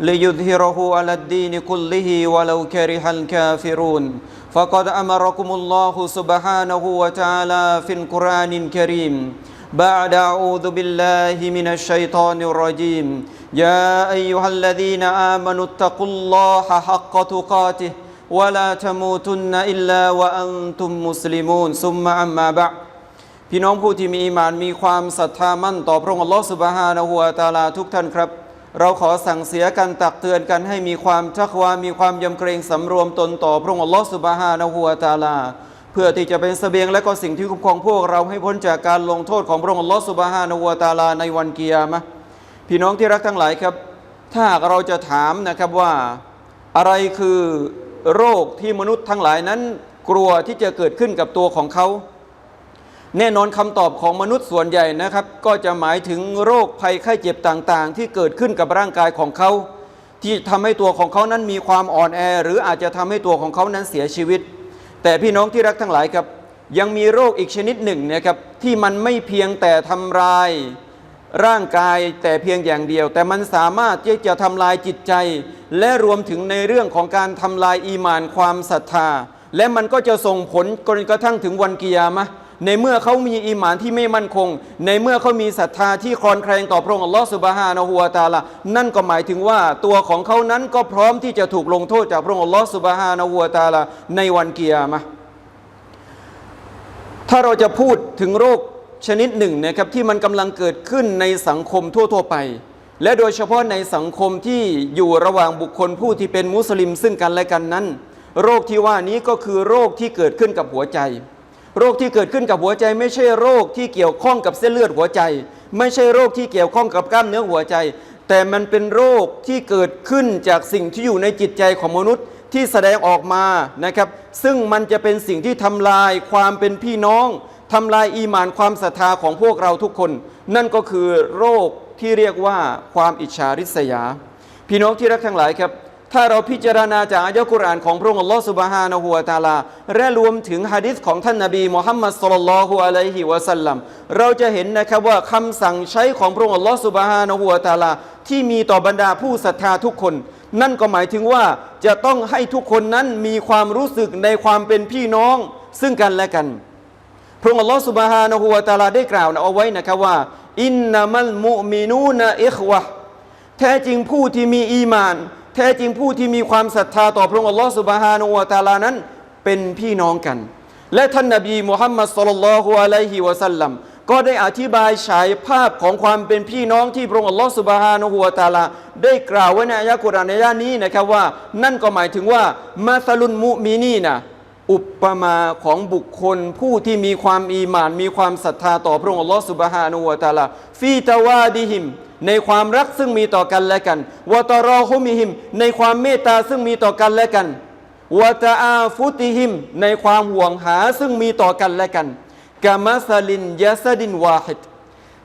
ليظهره على الدين كله ولو كره الكافرون فقد امركم الله سبحانه وتعالى في القران الكريم بعد اعوذ بالله من الشيطان الرجيم يا ايها الذين امنوا اتقوا الله حق تقاته ولا تموتن الا وانتم مسلمون ثم اما بعد พี่น้องผู้ที่มีอีหมานมีความศรัทธามั่นต่อพระองค์อัลลอฮฺสุบฮานะฮูวะตะอาลาทุกท่านครับ เราขอสั่งเสียกันตักเตือนกันให้มีความทักวามีความยำเกรงสำรวมตนต่อพระองค์อัลลอฮฺสุบฮานะฮูวตาลา เพื่อที่จะเป็นเสบียงและก็สิ่งที่คุ้มครองพวกเราให้พ้นจากการลงโทษของพระองค์อัลลอฮฺสุบฮานะฮูวตาลาในวันกิยามะพี่น้องที่รักทั้งหลายครับ ถ้าเราจะถามนะครับว่าอะไรคือโรคที่มนุษย์ทั้งหลายนั้น กลัวที่จะเกิดขึ้นกับตัวของเขา แน่นอนคำตอบของมนุษย์ส่วนใหญ่นะครับ ก็จะหมายถึงโรคภัยไข้เจ็บต่างๆ ที่เกิดขึ้นกับร่างกายของเขา ที่ทำให้ตัวของเขานั้นมีความอ่อนแอ หรืออาจจะทำให้ตัวของเขานั้นเสียชีวิต แต่พี่น้องที่รักทั้งหลายครับ ยังมีโรคอีกชนิดหนึ่งนะครับที่มันไม่เพียงแต่ทำลายร่างกายแต่เพียงอย่างเดียว แต่มันสามารถที่จะทำลายจิตใจ และรวมถึงในเรื่องของการทำลายอีมานความศรัทธา และมันก็จะส่งผลจนกระทั่งถึงวันกิยามะ ในเมื่อเขามีอีหมานที่ไม่มั่นคง ในเมื่อเขามีศรัทธาที่คลอนแคลงต่อพระองค์อัลลอฮฺสุบฮานะฮูวาตาลานั่นก็หมายถึงว่าตัวของเขานั้นก็พร้อมที่จะถูกลงโทษจากพระองค์อัลลอฮฺสุบฮานะฮูวาตาลาในวันเกิยามะห์ถ้าเราจะพูดถึงโรคชนิดหนึ่งนะครับที่มันกำลังเกิดขึ้นในสังคมทั่ว ๆ ไป และโดยเฉพาะในสังคมที่อยู่ระหว่างบุคคลผู้ที่เป็นมุสลิมซึ่งกันและกันนั้น โรคที่ว่านี้ก็คือโรคที่เกิดขึ้นกับหัวใจ โรคที่เกิดขึ้นกับหัวใจ ไม่ใช่โรคที่เกี่ยวข้องกับเส้นเลือดหัวใจ ไม่ใช่โรคที่เกี่ยวข้องกับกล้ามเนื้อหัวใจ แต่มันเป็นโรคที่เกิดขึ้นจากสิ่งที่อยู่ในจิตใจของมนุษย์ที่แสดงออกมานะครับ ซึ่งมันจะเป็นสิ่งที่ทำลายความเป็นพี่น้องทำลายอีหมานความศรัทธาของพวกเราทุกคน นั่นก็คือโรคที่เรียกว่าความอิจฉาริษยา พี่น้องที่รักทั้งหลายครับ ถ้าเราพิจารณาจากอายะกุรอานของพระองค์อัลลอฮฺสุบฮานะฮูวะตาลา และรวมถึงฮะดิษของท่านนบีมุฮัมมัดสุลลัลฮุอะลัยฮิวะสัลลัม เราจะเห็นนะครับว่าคำสั่งใช้ของพระองค์อัลลอฮฺสุบฮานะฮูวะตาลา ที่มีต่อบรรดาผู้ศรัทธาทุกคน นั่นก็หมายถึงว่าจะต้องให้ทุกคนนั้นมีความรู้สึกในความเป็นพี่น้อง ซึ่งกันและกัน พระองค์อัลลอฮฺสุบฮานะฮูวะตาลาได้กล่าวเอาไว้นะครับว่า อินนามัลมุมินูนะอิควะแท้จริงผู้ที่มีอีมาน แท้จริงผู้ที่มีความศรัทธาต่อพระองค์อัลลอฮฺสุบฮานะฮูวะตาลานั้น เป็นพี่น้องกัน และท่านนบีมุฮัมมัดสุลลัลฮุอะลัยฮิวะสัลลัมก็ได้อธิบายฉายภาพของความเป็นพี่น้องที่พระองค์อัลลอฮฺสุบฮานะฮูวะตาลา ได้กล่าวไว้ในอายะกุรานในยะนี้นะครับว่า นั่นก็หมายถึงว่ามาซาลุนมุมินีนะอุปมาของบุคคลผู้ที่มีความอีหมาน มีความศรัทธาต่อพระองค์อัลลอฮฺสุบฮานุวะตาลาฟีตาวาดิหิม ในความรักซึ่งมีต่อกันและกันวะตรอฮุมิหิม ในความเมตตาซึ่งมีต่อกันและกันวะตาอาฟุติหิม ในความห่วงหาซึ่งมีต่อกันและกันกามาซาลินยาซาดินวาฮิด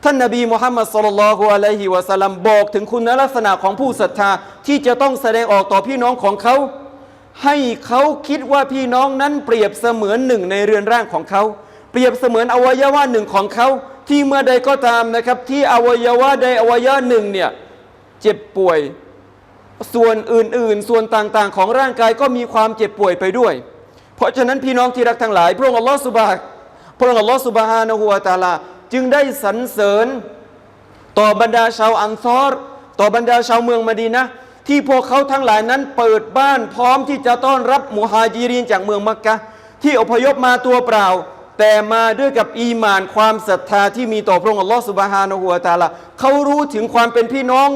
ท่านนบีมุฮัมมัดสุลลัลลอฮุอะลัยฮิวะสัลลัมบอกถึงคุณลักษณะของผู้ศรัทธาที่จะต้องแสดงออกต่อพี่น้องของเขา ให้เขาคิดว่าพี่น้องนั้นเปรียบเสมือนหนึ่งในเรือนร่างของเขา เปรียบเสมือนอวัยวะหนึ่งของเขา ที่เมื่อใดก็ตามนะครับ ที่อวัยวะใดอวัยวะหนึ่งเนี่ยเจ็บป่วย ส่วนอื่นๆ ส่วนต่างๆ ของร่างกายก็มีความเจ็บป่วยไปด้วย เพราะฉะนั้นพี่น้องที่รักทั้งหลาย พระองค์อัลลอฮฺสุบฮาพระองค์อัลลอฮฺสุบฮานะฮูวะตาลา จึงได้สรรเสริญ ต่อบรรดาชาวอันซอรต่อบรรดาชาวเมืองมะดีนะที่พวกเขาทั้งหลายนั้นเปิดบ้านพร้อมที่จะต้อนรับมุฮาจิรินจากเมืองมักกะที่อพยพมาตัวเปล่า แต่มาด้วยกับอีมานความศรัทธาที่มีต่อพระองค์อัลลอฮฺสุบฮานะฮูวตาลาเขารู้ถึงความเป็นพี่น้อง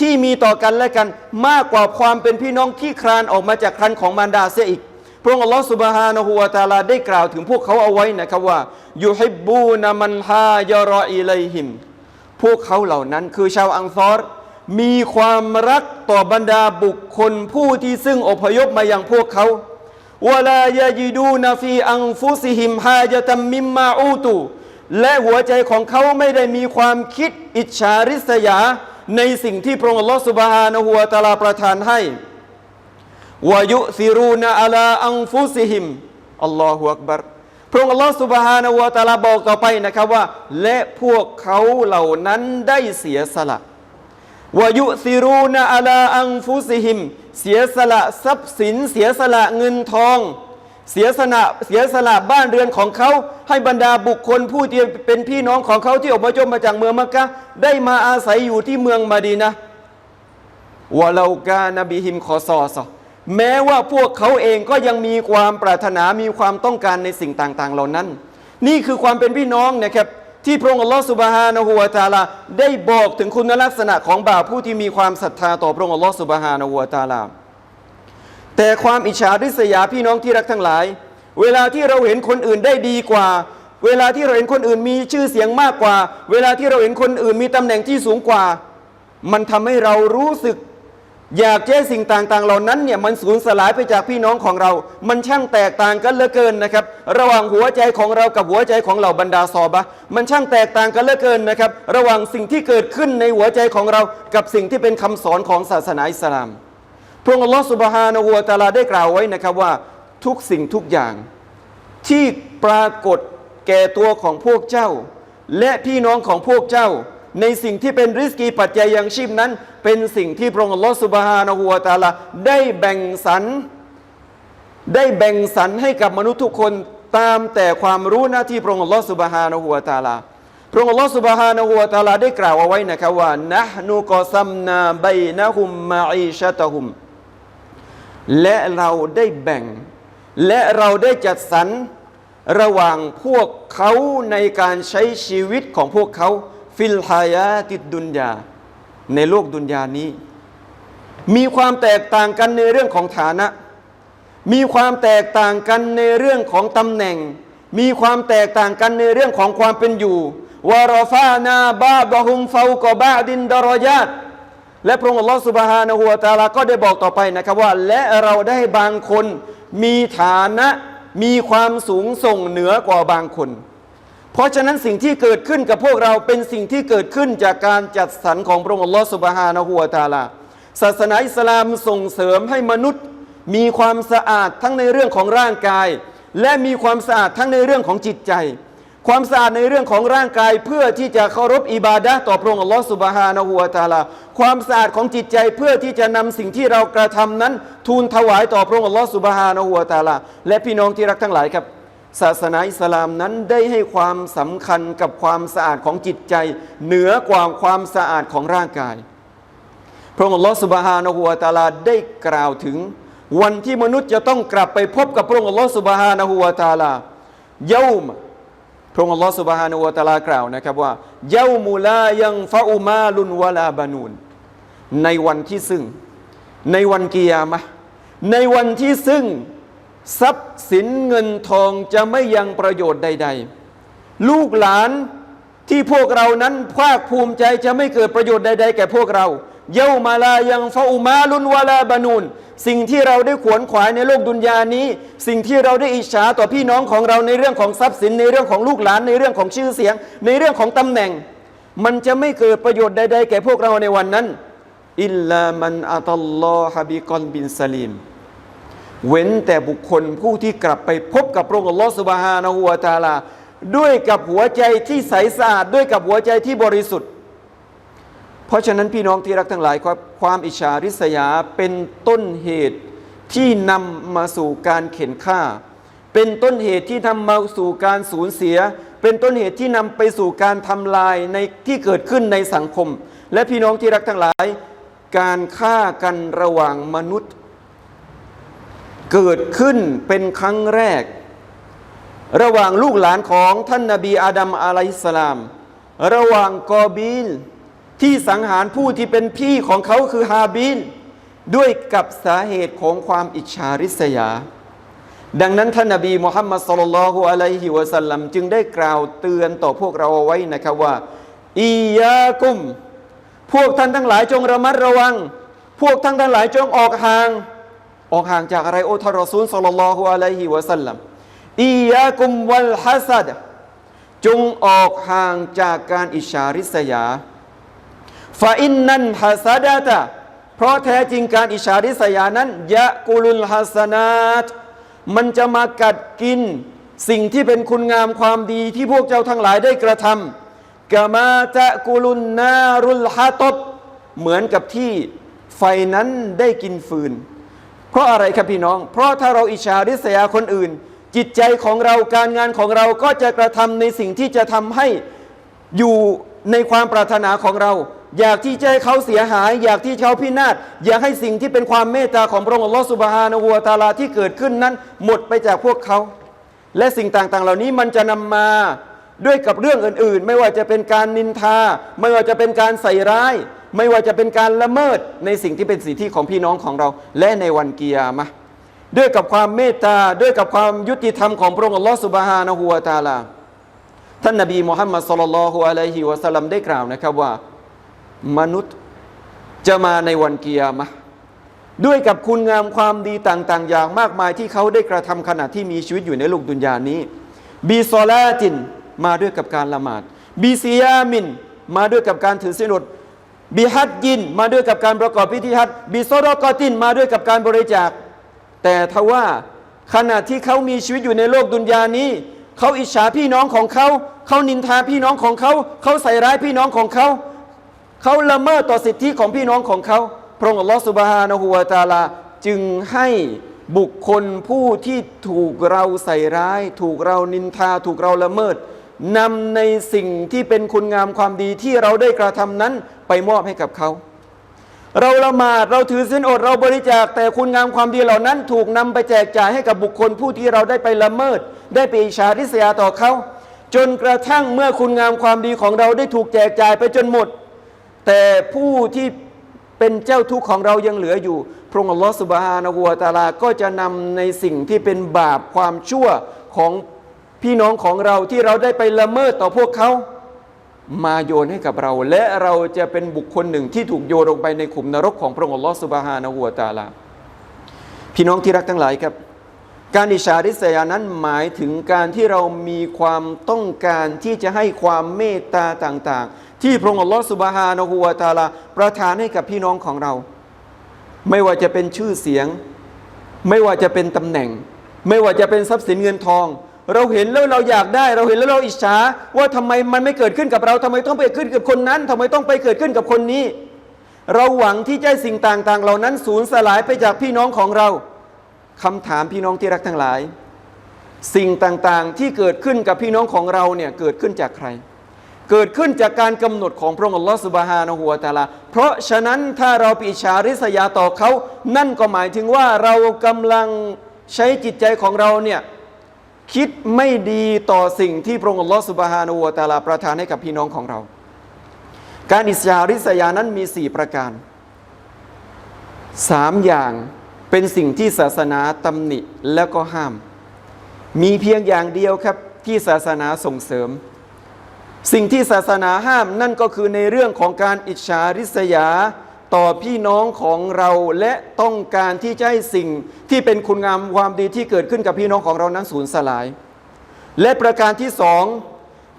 ที่มีต่อกันและกันมากกว่าความเป็นพี่น้องที่คลานออกมาจากครันของมารดาเสียอีก พระองค์อัลลอฮฺสุบฮานะฮูวตาลาได้กล่าวถึงพวกเขาเอาไว้นะครับว่ายูฮิบบูนามันฮายรออิไลฮิม พวกเขาเหล่านั้นคือชาวอังซอรมีความรักต่อบรรดาบุคคลผู้ที่ซึ่งอพยพมาอย่างพวกเขา วลายายิดูนาฟีอังฟุซิฮิมฮาจตัมมิมมาอูตุและหัวใจของเขาไม่ได้มีความคิดอิจฉาริษยา ในสิ่งที่พระองค์ลอสุบฮานะฮูวตาลาประทานให้วายุซิรูนอาลาอังฟุซิฮิมอัลลอฮฺอักบัรพระองค์อัลลอฮฺสุบฮานะฮูวตาลาบอกต่อไปนะครับว่า และพวกเขาเหล่านั้นได้เสียสละ วายุซิรูนอาลาอังฟุซิฮิม เสียสละทรัพย์สิน เสียสละเงินทอง เสียสละเสียสละบ้านเรือนของเขา ให้บรรดาบุคคลผู้ที่เป็นพี่น้องของเขาที่อพยพมาจากเมืองมักกะได้มาอาศัยอยู่ที่เมืองมาดีนะวะลากานบิฮิมขอซอซอแม้ว่าพวกเขาเองก็ยังมีความปรารถนามีความต้องการในสิ่งต่าง ๆ เหล่านั้น นี่คือความเป็นพี่น้องนะครับ ที่พระองค์อัลลอฮฺสุบฮานะฮูวะตาลาได้บอกถึงคุณลักษณะของบ่าวผู้ที่มีความศรัทธาต่อพระองค์อัลลอฮฺสุบฮานะฮูวะตาลาแต่ความอิจฉาริษยาพี่น้องที่รักทั้งหลาย เวลาที่เราเห็นคนอื่นได้ดีกว่า เวลาที่เราเห็นคนอื่นมีชื่อเสียงมากกว่า เวลาที่เราเห็นคนอื่นมีตำแหน่งที่สูงกว่า มันทำให้เรารู้สึก อยากแก้สิ่งต่างๆ เหล่านั้นเนี่ยมันสูญสลายไปจากพี่น้องของเรา มันช่างแตกต่างกันเหลือเกินนะครับ ระหว่างหัวใจของเรากับหัวใจของเหล่าบรรดาซอบะมันช่างแตกต่างกันเหลือเกินนะครับ ระหว่างสิ่งที่เกิดขึ้นในหัวใจของเรา กับสิ่งที่เป็นคำสอนของศาสนาอิสลาม พระองค์อัลลอฮฺสุบฮานะฮูวะตาลาได้กล่าวไว้นะครับว่าทุกสิ่งทุกอย่าง ที่ปรากฏแก่ตัวของพวกเจ้า และพี่น้องของพวกเจ้า ในสิ่งที่เป็นริสกีปัจจัยยังชีพนั้น เป็นสิ่งที่พระองค์ลอสุบฮานะฮูวตาลาได้แบ่งสรรได้แบ่งสรรให้กับมนุษย์ทุกคนตามแต่ความรู้หน้าที่พระองค์ลอสุบฮานะฮูวตาลาพระองค์ลอสุบฮานะฮูวตาลาได้กล่าวเอาไว้นะครับว่านะห์นุกอซัมนาใบนะฮุมมาอีชะตะฮุมและเราได้แบ่ง และเราได้จัดสรรระหว่างพวกเขาในการใช้ชีวิตของพวกเขา ฟิลฮายาติดดุนยา ในโลกดุนยานี้ มีความแตกต่างกันในเรื่องของฐานะ มีความแตกต่างกันในเรื่องของตำแหน่ง มีความแตกต่างกันในเรื่องของความเป็นอยู่วารฟานาบาบะฮุมเฟากบาดินดารอยาตและพระองค์อัลลอฮฺสุบฮานะฮูวะตาลาก็ได้บอกต่อไปนะครับว่า และเราได้บางคนมีฐานะมีความสูงส่งเหนือกว่าบางคน เพราะฉะนั้นสิ่งที่เกิดขึ้นกับพวกเราเป็นสิ่งที่เกิดขึ้นจากการจัดสรรของพระองค์อัลลอฮฺสุบฮานะฮูวะตาลาศาสนาอิสลามส่งเสริมให้มนุษย์ มีความสะอาดทั้งในเรื่องของร่างกาย และมีความสะอาดทั้งในเรื่องของจิตใจ ความสะอาดในเรื่องของร่างกายเพื่อที่จะเคารพอิบาดะต่อพระองค์อัลลอฮฺสุบฮานะฮูวะตาลาความสะอาดของจิตใจเพื่อที่จะนำสิ่งที่เรากระทำนั้น ทูลถวายต่อพระองค์อัลลอฮฺสุบฮานะฮูวะตาลาและพี่น้องที่รักทั้งหลายครับ ศาสนาอิสลามนั้นได้ให้ความสำคัญกับความสะอาดของจิตใจ เหนือกว่าความสะอาดของร่างกาย พระองค์ลอสุบฮานะฮูวตาลาได้กล่าวถึง วันที่มนุษย์จะต้องกลับไปพบกับพระองค์ลอสุบฮานะฮูวตาลาเยามพระองค์ลอสุบฮานะฮูวตาลากล่าวนะครับว่าเยามุลายังฟาอุมาลุนวลาบานูนในวันที่ซึ่ง ในวันกิยามะในวันที่ซึ่ง ทรัพย์สินเงินทองจะไม่ยังประโยชน์ใด ๆ ลูกหลานที่พวกเรานั้นภาคภูมิใจจะไม่เกิดประโยชน์ใด ๆ แก่พวกเรา เยามาลายังฟาอุมาลุนวะลาบานูนสิ่งที่เราได้ขวนขวายในโลกดุนยานี้ สิ่งที่เราได้อิจฉาต่อพี่น้องของเราในเรื่องของทรัพย์สินในเรื่องของลูกหลานในเรื่องของชื่อเสียง ในเรื่องของตำแหน่ง มันจะไม่เกิดประโยชน์ใด ๆ แก่พวกเราในวันนั้นอิลลามันอัตัลลอฮะบิกอลบินสลีม เว้นแต่บุคคลผู้ที่กลับไปพบกับพระองค์อัลลอฮฺสุบฮานะฮูวตาลา ด้วยกับหัวใจที่ใสสะอาดด้วยกับหัวใจที่บริสุทธิ์ เพราะฉะนั้นพี่น้องที่รักทั้งหลายครับความอิจฉาริษยาเป็นต้นเหตุที่นำมาสู่การเข็นฆ่า เป็นต้นเหตุที่นำมาสู่การสูญเสีย เป็นต้นเหตุที่นำไปสู่การทำลายในที่เกิดขึ้นในสังคม และพี่น้องที่รักทั้งหลาย การฆ่ากันระหว่างมนุษย์ เกิดขึ้นเป็นครั้งแรก ระหว่างลูกหลานของท่านนาบีอาดัมอะลัยสลาม ระหว่างกอบีลที่สังหารผู้ที่เป็นพี่ของเขาคือฮาบิลด้วยกับสาเหตุของความอิจฉาริษยา ดังนั้นท่านนบีมุฮัมมัดสุลลัลลฮุอะลัยฮิวะสัลลัมจึงได้กล่าวเตือนต่อพวกเราเอาไว้นะครับว่าอียากุม พวกท่านทั้งหลายจงระมัดระวัง พวกท่านทั้งหลายจงออกห่าง ออกห่างจากอะไรโอทารอซูลสัลลัลลอฮุอะลัยฮิวะสัลลัมอียากุมวัลฮัสัดจงออกห่างจากการอิจฉาริษยาฟาอินนันฮัสดะตะเพราะแท้จริงการอิจฉาริษยานั้นยะกุลุลฮัสนาตมันจะมากัดกินสิ่งที่เป็นคุณงามความดีที่พวกเจ้าทั้งหลายได้กระทำกามาจะกุลุนนารุลฮะตบเหมือนกับที่ไฟนั้นได้กินฟืน เพราะอะไรครับพี่น้อง เพราะถ้าเราอิจฉาริษยาคนอื่น จิตใจของเราการงานของเราก็จะกระทำในสิ่งที่จะทำให้อยู่ในความปรารถนาของเรา อยากที่จะให้เขาเสียหาย อยากที่เขาพินาศอยากให้สิ่งที่เป็นความเมตตาของพระองค์อัลลอฮฺสุบฮานะฮูวะตาลาที่เกิดขึ้นนั้น หมดไปจากพวกเขา และสิ่งต่างๆ เหล่านี้มันจะนำมาด้วยกับเรื่องอื่นๆ ไม่ว่าจะเป็นการนินทา ไม่ว่าจะเป็นการใส่ร้าย ไม่ว่าจะเป็นการละเมิดในสิ่งที่เป็นสิทธิของพี่น้องของเรา และในวันกิยามะด้วยกับความเมตตาด้วยกับความยุติธรรมของพระองค์อัลลอฮฺสุบฮานะฮูวะตาลา ท่านนบีมุฮัมมัดสุลลัลฮุอะลัยฮิวะสัลลัมได้กล่าวนะครับว่า มนุษย์จะมาในวันกิยามะด้วยกับคุณงามความดีต่างๆ อย่างมากมายที่เขาได้กระทำขณะที่มีชีวิตอยู่ในโลกดุนยานี้ บีซอลาตินมาด้วยกับการละหมาด บีซิยามิน มาด้วยกับการถือศีลอด บีฮัดยินมาด้วยกับการประกอบพิธีฮัดบีซอรอกอตินมาด้วยกับการบริจาค แต่ทว่าขณะที่เขามีชีวิตอยู่ในโลกดุนยานี้ เขาอิจฉาพี่น้องของเขา เขานินทาพี่น้องของเขา เขาใส่ร้ายพี่น้องของเขา เขาละเมิดต่อสิทธิของพี่น้องของเขา พระองค์อัลลอฮฺสุบฮานะฮูวาตาลาจึงให้บุคคลผู้ที่ถูกเราใส่ร้าย ถูกเรานินทา ถูกเราละเมิดนำในสิ่งที่เป็นคุณงามความดีที่เราได้กระทำนั้น ไปมอบให้กับเขา เราละหมาดเราถือศีลอดเราบริจาค แต่คุณงามความดีเหล่านั้น ถูกนำไปแจกจ่ายให้กับบุคคลผู้ที่เราได้ไปละเมิด ได้ไปอิจฉาริษยาต่อเขา จนกระทั่งเมื่อคุณงามความดีของเราได้ถูกแจกจ่ายไปจนหมด แต่ผู้ที่เป็นเจ้าทุกข์ของเรายังเหลืออยู่ พระองค์อัลลอฮฺสุบฮานะฮูวตาลาก็จะนำในสิ่งที่เป็นบาปความชั่วของพี่น้องของเราที่เราได้ไปละเมิดต่อพวกเขา มาโยนให้กับเรา และเราจะเป็นบุคคลหนึ่งที่ถูกโยนลงไปในขุมนรกของพระองค์ลอสุบฮานะฮูวตาลา พี่น้องที่รักทั้งหลายครับ การอิจฉาริษยานั้นหมายถึงการที่เรามีความต้องการที่จะให้ความเมตตาต่างๆ ที่พระองค์ลอสุบฮานะฮูวตาลา ประทานให้กับพี่น้องของเรา ไม่ว่าจะเป็นชื่อเสียง ไม่ว่าจะเป็นตำแหน่ง ไม่ว่าจะเป็นทรัพย์สินเงินทอง เราเห็นแล้วเราอยากได้ เราเห็นแล้วเราอิจฉาว่าทำไมมันไม่เกิดขึ้นกับเราทำไมต้องไปเกิดขึ้นกับคนนั้นทำไมต้องไปเกิดขึ้นกับคนนี้ เราหวังที่จะให้สิ่งต่างๆ เหล่านั้นสูญสลายไปจากพี่น้องของเราคำถามพี่น้องที่รักทั้งหลาย สิ่งต่างๆที่เกิดขึ้นกับพี่น้องของเราเนี่ยเกิดขึ้นจากใคร เกิดขึ้นจากการกำหนดของพระองค์อัลลอฮฺสุบฮานะฮูวตาลา เพราะฉะนั้นถ้าเราปิอิจฉาริษยาต่อเขา นั่นก็หมายถึงว่าเรากำลังใช้จิตใจของเราเนี่ย คิดไม่ดีต่อสิ่งที่พระองค์ลอสุบฮานูวตะอาลาประทานให้กับพี่น้องของเรา การอิจฉาริษยานั้นมีสี่ประการสามอย่างเป็นสิ่งที่ศาสนาตำหนิแล้วก็ห้าม มีเพียงอย่างเดียวครับที่ศาสนาส่งเสริม สิ่งที่ศาสนาห้ามนั่นก็คือในเรื่องของการอิจฉาริษยา ต่อพี่น้องของเราและต้องการที่จะให้สิ่งที่เป็นคุณงามความดีที่เกิดขึ้นกับพี่น้องของเรานั้นสูญสลาย และประการที่สอง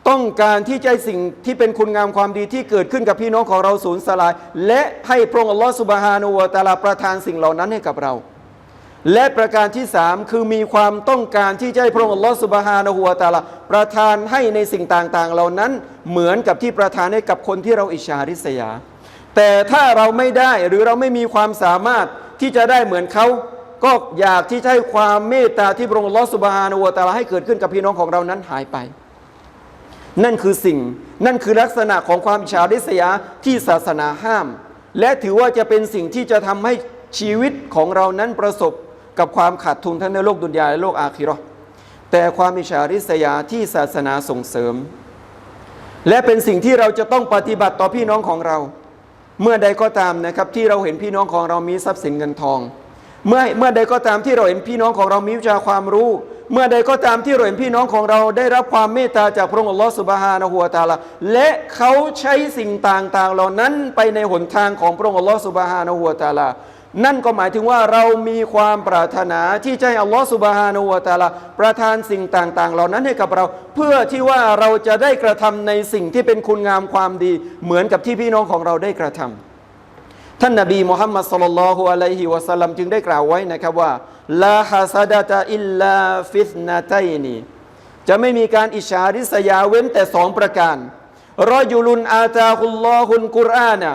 ต้องการที่จะให้สิ่งที่เป็นคุณงามความดีที่เกิดขึ้นกับพี่น้องของเราสูญสลาย และให้พระองค์อัลลอฮฺสุบฮานุวะตะอาลาประทานสิ่งเหล่านั้นให้กับเรา และประการที่สามคือมีความต้องการที่จะให้พระองค์อัลลอฮฺสุบฮานะฮูวะตะอาลาประทานให้ในสิ่งต่างๆ เหล่านั้นเหมือนกับที่ประทานให้กับคนที่เราอิจฉาริษยา แต่ถ้าเราไม่ได้หรือเราไม่มีความสามารถที่จะได้เหมือนเขาก็อยากที่จะให้ความเมตตาที่พระองค์ลอสุบฮานะฮูวตะอาลาให้เกิดขึ้นกับพี่น้องของเรานั้นหายไป นั่นคือสิ่ง นั่นคือลักษณะของความอิจฉาริษยาที่ศาสนาห้าม และถือว่าจะเป็นสิ่งที่จะทำให้ชีวิตของเรานั้นประสบกับความขาดทุนทั้งในโลกดุนยาและโลกอาคิราะห์แต่ความอิจฉาริษยาที่ศาสนาส่งเสริม และเป็นสิ่งที่เราจะต้องปฏิบัติต่อพี่น้องของเรา เมื่อใดก็ตามนะครับที่เราเห็นพี่น้องของเรามีทรัพย์สินเงินทอง เมื่อเมื่อใดก็ตามที่เราเห็นพี่น้องของเรามีวิชาความรู้ เมื่อใดก็ตามที่เราเห็นพี่น้องของเราได้รับความเมตตาจากพระองค์อัลลอฮฺสุบฮานะฮัวตาลาและเขาใช้สิ่งต่างๆ เหล่านั้นไปในหนทางของพระองค์อัลลอฮฺสุบฮานะฮัวตาลา นั่นก็หมายถึงว่าเรามีความปรารถนาที่จะให้อัลลอฮฺสุบฮานูวะตะอาลาประทานสิ่งต่าง ๆ เหล่านั้นให้กับเรา เพื่อที่ว่าเราจะได้กระทำในสิ่งที่เป็นคุณงามความดี เหมือนกับที่พี่น้องของเราได้กระทำท่านนบีมุฮัมมัดสุลลัลลฮุอะลัยฮิวะสัลลัมจึงได้กล่าวไว้นะครับว่าลาฮาซาดะตะอิลลาฟิสนาตัยนีจะไม่มีการอิจฉาริษยาเว้นแต่สองประการรอยุลุนอาตาคุลลอฮุนกุรอานะ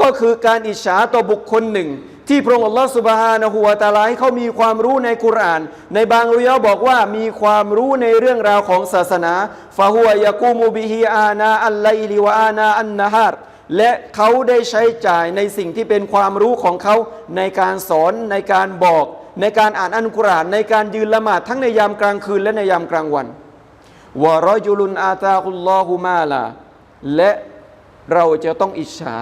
ก็คือการอิจฉาต่อบุคคลหนึ่ง ที่พระองค์อัลลอฮฺสุบฮานะฮูวะตาลาให้เขามีความรู้ในกุราน ในบางริยาบอกว่ามีความรู้ในเรื่องราวของศาสนาฟาฮัวยะกูมูบิฮิอานาอัลไลลิวะอานาอันนะฮารและเขาได้ใช้จ่ายในสิ่งที่เป็นความรู้ของเขาในการสอนในการบอก ในการอ่านอันกุราน ในการยืนละหมาดทั้งในยามกลางคืนและในยามกลางวันวะรอจุลุนอาตาคุลลอฮุมาลาและเราจะต้องอิจฉา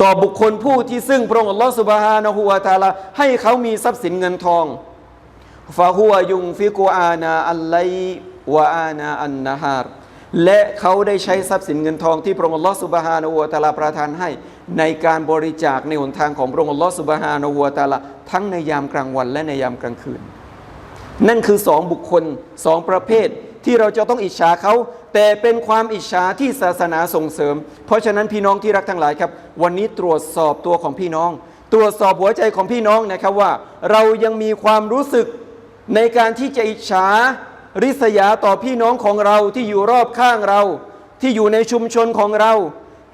ต่อบุคคลผู้ที่ซึ่งพระองค์อัลลอฮฺสุบฮานะฮูวะตาลาให้เขามีทรัพย์สินเงินทองฟาฮัวยุงฟิกูอานาอัลไลวะอานาอันนะฮารและเขาได้ใช้ทรัพย์สินเงินทองที่พระองค์อัลลอฮฺสุบฮานะฮูวะตาลาประทานให้ ในการบริจาคในหนทางของพระองค์อัลลอฮฺสุบฮานะฮูวะตาลาทั้งในยามกลางวันและในยามกลางคืน นั่นคือสองบุคคลสองประเภท ที่เราจะต้องอิจฉาเขา แต่เป็นความอิจฉาที่ศาสนาส่งเสริม เพราะฉะนั้นพี่น้องที่รักทั้งหลายครับ วันนี้ตรวจสอบตัวของพี่น้อง ตรวจสอบหัวใจของพี่น้องนะครับว่า เรายังมีความรู้สึกในการที่จะอิจฉาริษยาต่อพี่น้องของเราที่อยู่รอบข้างเรา ที่อยู่ในชุมชนของเรา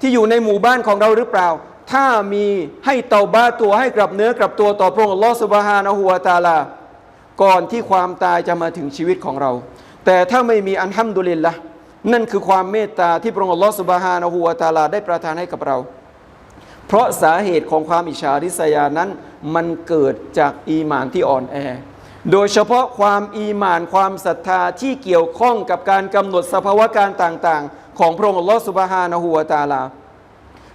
ที่อยู่ในหมู่บ้านของเราหรือเปล่า ถ้ามีให้เตาบ้าตัวให้กลับเนื้อกลับตัวต่อพระองค์ลอสุบฮานะฮูวตาลาก่อนที่ความตายจะมาถึงชีวิตของเรา แต่ถ้าไม่มีอันฮัมดุลิลละนั่นคือความเมตตาที่พระองค์อัลลอฮฺสุบฮานะฮูวะตาลาได้ประทานให้กับเรา เพราะสาเหตุของความอิจฉาริษยานั้น มันเกิดจากอีหมานที่อ่อนแอ โดยเฉพาะความอีหมานความศรัทธาที่เกี่ยวข้องกับการกำหนดสภาวะการต่าง ๆ ของพระองค์อัลลอฮฺสุบฮานะฮูวะตาลา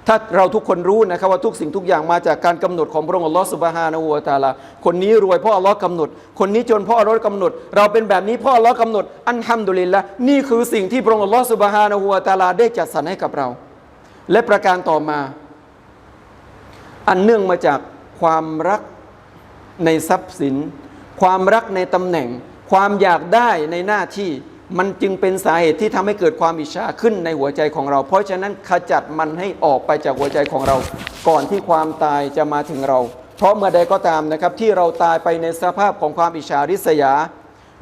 ถ้าเราทุกคนรู้นะครับว่าทุกสิ่งทุกอย่างมาจากการกำหนดของพระองค์อัลลอฮฺสุบฮานะฮูวะตาลา คนนี้รวยเพราะอัลลอฮ์กำหนด คนนี้จนเพราะอัลลอฮ์กำหนด เราเป็นแบบนี้เพราะอัลลอฮ์กำหนด อันฮัมดุลิลละนี่คือสิ่งที่พระองค์อัลลอฮฺสุบฮานะฮูวะตาลาได้จัดสรรให้กับเรา และประการต่อมา อันเนื่องมาจากความรักในทรัพย์สิน ความรักในตำแหน่ง ความอยากได้ในหน้าที่ มันจึงเป็นสาเหตุที่ทำให้เกิดความอิจฉาขึ้นในหัวใจของเรา เพราะฉะนั้นขจัดมันให้ออกไปจากหัวใจของเรา ก่อนที่ความตายจะมาถึงเรา เพราะเมื่อใดก็ตามนะครับที่เราตายไปในสภาพของความอิจฉาริษยา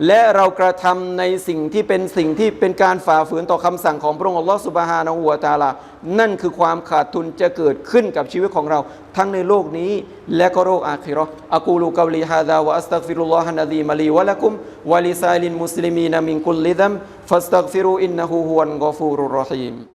และเรากระทำในสิ่งที่เป็นสิ่งที่เป็นการฝ่าฝืนต่อคำสั่งของพระองค์อัลลอฮฺสุบฮานะฮูวตาลา นั่นคือความขาดทุนจะเกิดขึ้นกับชีวิตของเรา ทั้งในโลกนี้และก็โลกอาคิรออะกูลูกาวลีฮาดาวะอัสตักฟิรุลลอฮันาดีมาลีวะละกุมวะลิซาลินมุสลิมีนามินกุลลิดัมฟัสตักฟิรูอินนะฮูฮุวันกอฟูรุรรอฮีม